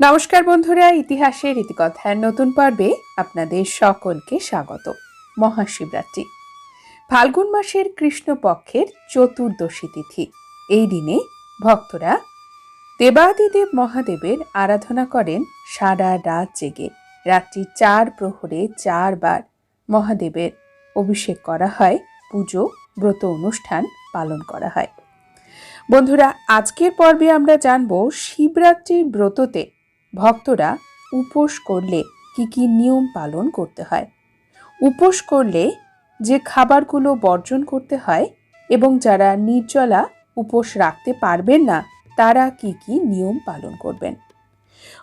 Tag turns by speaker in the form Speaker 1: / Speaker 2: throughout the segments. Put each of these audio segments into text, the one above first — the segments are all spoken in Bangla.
Speaker 1: নমস্কার বন্ধুরা, ইতিহাসের ইতিকথার নতুন পর্বে আপনাদের সকলকে স্বাগত, মহাশিবরাত্রি। ফাল্গুন মাসের কৃষ্ণপক্ষের চতুর্দশী তিথি, এই দিনে ভক্তরা দেবাদিদেব মহাদেবের আরাধনা করেন সারা রাত জেগে। রাত্রি চার প্রহরে চারবার মহাদেবের অভিষেক করা হয়, পুজো, ব্রত অনুষ্ঠান পালন করা হয়। বন্ধুরা, আজকের পর্বে আমরা জানব শিবরাত্রির ব্রততে ভক্তরা উপোস করলে কি কি নিয়ম পালন করতে হয়? উপোস করলে যে খাবারগুলো বর্জন করতে হয় এবং যারা নির্জলা উপোস রাখতে পারবেন না, তারা কি কি নিয়ম পালন করবেন?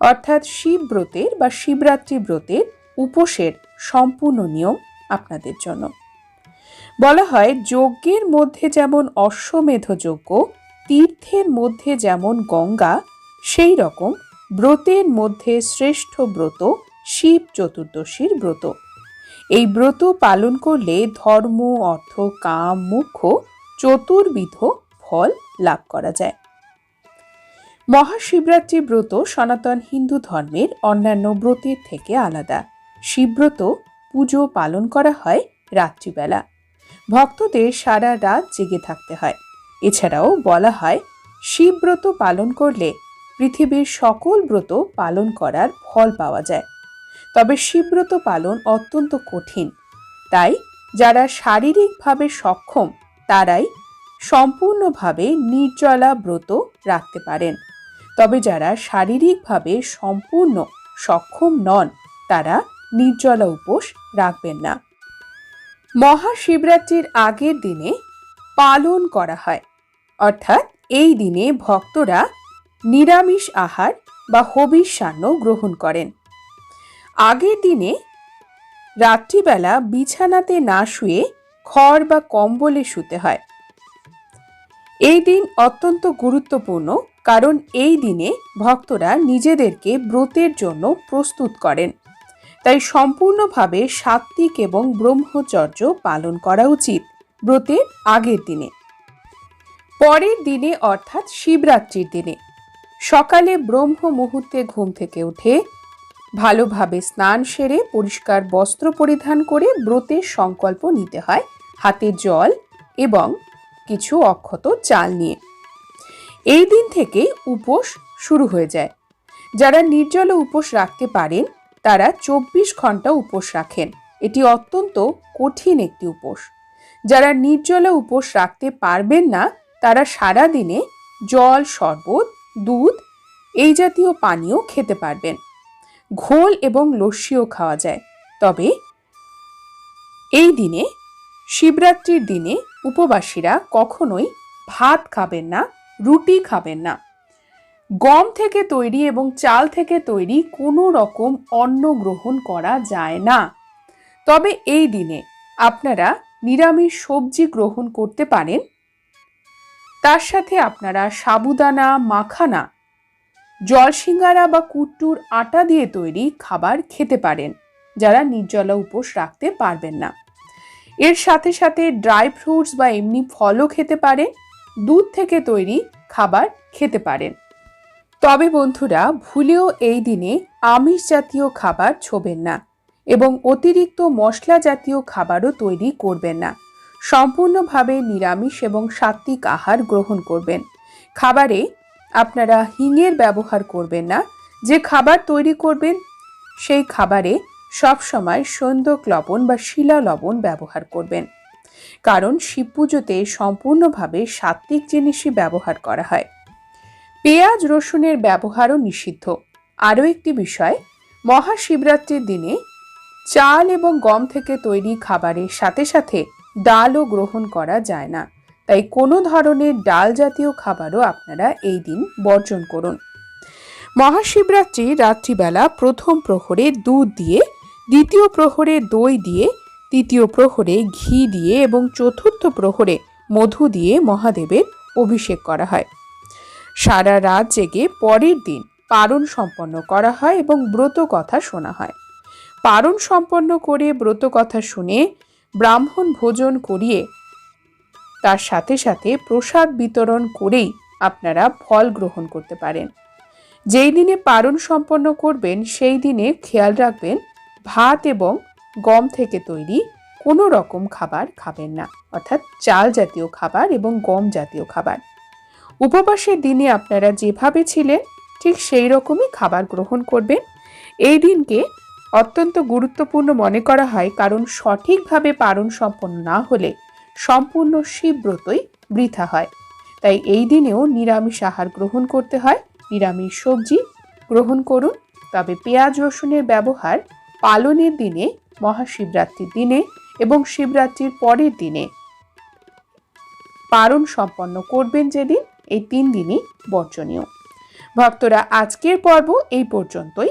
Speaker 1: অর্থাৎ শিব ব্রতের বা শিবরাত্রি ব্রতের উপোসের সম্পূর্ণ নিয়ম আপনাদের জন্য। বলা হয়, যজ্ঞের মধ্যে যেমন অশ্বমেধ যজ্ঞ তীর্থের মধ্যে যেমন গঙ্গা, সেই রকম ব্রতের মধ্যে শ্রেষ্ঠ ব্রত শিব চতুর্দশীর ব্রত। এই ব্রত পালন করলে ধর্ম, অর্থ, কাম, মুখ্য, চতুর্বিধ ফল লাভ করা যায়। মহাশিবরাত্রি ব্রত সনাতন হিন্দু ধর্মের অন্যান্য ব্রতের থেকে আলাদা। শিবব্রত পুজো পালন করা হয় রাত্রিবেলা। ভক্তদের সারা রাত জেগে থাকতে হয়। এছাড়াও বলা হয় শিবব্রত পালন করলে পৃথিবীর সকল ব্রত পালন করার ফল পাওয়া যায়। তবে শিবব্রত পালন অত্যন্ত কঠিন। তাই যারা শারীরিকভাবে সক্ষম, তারাই সম্পূর্ণভাবে নির্জলা ব্রত রাখতে পারেন। তবে যারা শারীরিকভাবে সম্পূর্ণ সক্ষম নন, তারা নির্জলা উপোস রাখবেন না। মহাশিবরাত্রির আগের দিনে পালন করা হয়। অর্থাৎ এই দিনে ভক্তরা নিরামিষ আহার বা হবিষ্যান্ন গ্রহণ করেন। আগের দিনে রাত্রিবেলা বিছানাতে না শুয়ে খড় বা কম্বলে শুতে হয়। এই দিন অত্যন্ত গুরুত্বপূর্ণ, কারণ এই দিনে ভক্তরা নিজেদেরকে ব্রতের জন্য প্রস্তুত করেন। তাই সম্পূর্ণভাবে সাত্ত্বিক এবং ব্রহ্মচর্য পালন করা উচিত ব্রতের আগের দিনে। পরের দিনে অর্থাৎ শিবরাত্রির দিনে। সকালে ব্রহ্ম মুহূর্তে ঘুম থেকে উঠে ভালোভাবে স্নান সেরে পরিষ্কার বস্ত্র পরিধান করে ব্রতের সংকল্প নিতে হয় হাতে জল এবং কিছু অক্ষত চাল নিয়ে। এই দিন থেকে উপোস শুরু হয়ে যায়। যারা নির্জল উপোস রাখতে পারেন, তারা চব্বিশ ঘণ্টা উপোস রাখেন। এটি অত্যন্ত কঠিন একটি উপোস। যারা নির্জলা উপোস রাখতে পারবেন না, তারা সারা দিনে জল শরবত দুধ, এই জাতীয় পানীয় খেতে পারবেন। ঘোল এবং লস্যিও খাওয়া যায়। তবে এই দিনে, শিবরাত্রির দিনে উপবাসীরা কখনোই ভাত খাবেন না, রুটি খাবেন না। গম থেকে তৈরি এবং চাল থেকে তৈরি কোনো রকম অন্ন গ্রহণ করা যায় না। তবে এই দিনে আপনারা নিরামিষ সবজি গ্রহণ করতে পারেন তার সাথে আপনারা সাবুদানা, মাখানা, জলসিঙ্গারা বা কুট্টুর আটা দিয়ে তৈরি খাবার খেতে পারেন, যারা নির্জলা উপোস রাখতে পারবেন না। এর সাথে সাথে ড্রাই ফ্রুটস বা এমনি ফলও খেতে পারেন, দুধ থেকে তৈরি খাবার খেতে পারেন। তবে বন্ধুরা, ভুলেও এই দিনে আমিষ জাতীয় খাবার ছোবেন না এবং অতিরিক্ত মশলা জাতীয় খাবারও তৈরি করবেন না। সম্পূর্ণভাবে নিরামিষ এবং সাত্ত্বিক আহার গ্রহণ করবেন। খাবারে আপনারা হিঙের ব্যবহার করবেন না। যে খাবার তৈরি করবেন, সেই খাবারে সবসময় সন্ধ্যক লবণ বা শিলা লবণ ব্যবহার করবেন। কারণ শিব পুজোতে সম্পূর্ণভাবে সাত্ত্বিক জিনিসই ব্যবহার করা হয়। পেঁয়াজ রসুনের ব্যবহারও নিষিদ্ধ। আরও একটি বিষয়, মহাশিবরাত্রির দিনে চাল এবং গম থেকে তৈরি খাবারের সাথে সাথে ডালও গ্রহণ করা যায় না। তাই কোনো ধরনের ডাল জাতীয় খাবারও আপনারা এই দিন বর্জন করুন। মহাশিবরাত্রি রাত্রিবেলা প্রথম প্রহরে দুধ দিয়ে, দ্বিতীয় প্রহরে দই দিয়ে, তৃতীয় প্রহরে ঘি দিয়ে এবং চতুর্থ প্রহরে মধু দিয়ে মহাদেবের অভিষেক করা হয়। সারা রাত জেগে পরের দিন পারণ সম্পন্ন করা হয় এবং ব্রত কথা শোনা হয়। পারণ সম্পন্ন করে ব্রত কথা শুনে ব্রাহ্মণ ভোজন করিয়ে তার সাথে সাথে প্রসাদ বিতরণ করেই আপনারা ফল গ্রহণ করতে পারেন। যেই দিনে পারণ সম্পন্ন করবেন, সেই দিনে খেয়াল রাখবেন, ভাত এবং গম থেকে তৈরি কোনো রকম খাবার খাবেন না, অর্থাৎ চাল জাতীয় খাবার এবং গম জাতীয় খাবার। উপবাসের দিনে আপনারা যেভাবে ছিলেন, ঠিক সেই রকমই খাবার গ্রহণ করবেন। এই দিনকে অত্যন্ত গুরুত্বপূর্ণ মনে করা হয় কারণ সঠিকভাবে পারণ সম্পন্ন না হলে সম্পূর্ণ শিবব্রতই বৃথা হয়। তাই এই দিনেও নিরামিষ আহার গ্রহণ করতে হয়। নিরামিষ সবজি গ্রহণ করুন। তবে পেঁয়াজ রসুনের ব্যবহার পালনের দিনে, মহাশিবরাত্রির দিনে এবং শিবরাত্রির পরের দিনে পারণ সম্পন্ন করবেন যেদিন, এই তিন দিনই বর্জনীয়। ভক্তরা আজকের পর্ব এই পর্যন্তই।